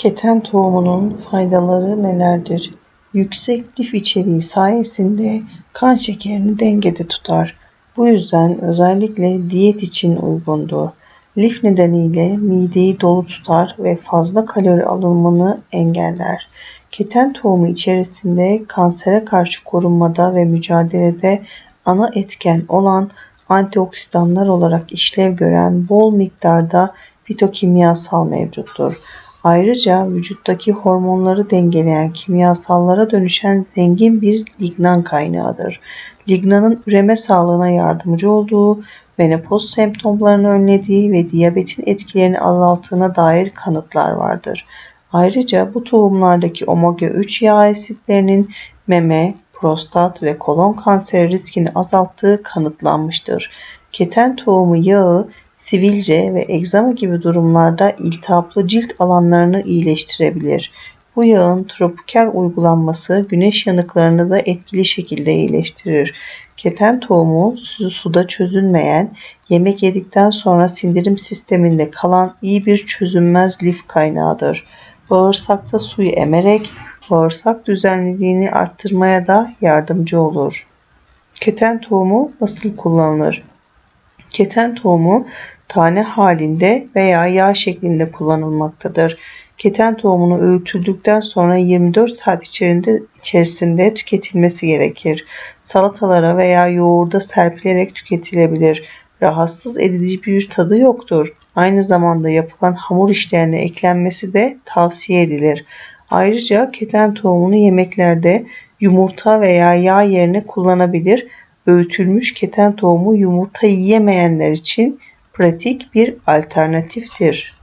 Keten tohumunun faydaları nelerdir? Yüksek lif içeriği sayesinde kan şekerini dengede tutar. Bu yüzden özellikle diyet için uygundur. Lif nedeniyle mideyi dolu tutar ve fazla kalori alınmanı engeller. Keten tohumu içerisinde kansere karşı korunmada ve mücadelede ana etken olan antioksidanlar olarak işlev gören bol miktarda fitokimyasal mevcuttur. Ayrıca vücuttaki hormonları dengeleyen kimyasallara dönüşen zengin bir lignan kaynağıdır. Lignanın üreme sağlığına yardımcı olduğu, menopoz semptomlarını önlediği ve diyabetin etkilerini azalttığına dair kanıtlar vardır. Ayrıca bu tohumlardaki omega 3 yağ asitlerinin meme, prostat ve kolon kanseri riskini azalttığı kanıtlanmıştır. Keten tohumu yağı sivilce ve egzama gibi durumlarda iltihaplı cilt alanlarını iyileştirebilir. Bu yağın tropikal uygulanması güneş yanıklarını da etkili şekilde iyileştirir. Keten tohumu suda çözünmeyen, yemek yedikten sonra sindirim sisteminde kalan iyi bir çözünmez lif kaynağıdır. Bağırsakta suyu emerek bağırsak düzenliliğini arttırmaya da yardımcı olur. Keten tohumu nasıl kullanılır? Keten tohumu tane halinde veya yağ şeklinde kullanılmaktadır. Keten tohumunu öğütüldükten sonra 24 saat içerisinde, içerisinde tüketilmesi gerekir. Salatalara veya yoğurda serpilerek tüketilebilir. Rahatsız edici bir tadı yoktur. Aynı zamanda yapılan hamur işlerine eklenmesi de tavsiye edilir. Ayrıca keten tohumunu yemeklerde yumurta veya yağ yerine kullanabilir. Öğütülmüş keten tohumu yumurta yiyemeyenler için pratik bir alternatiftir.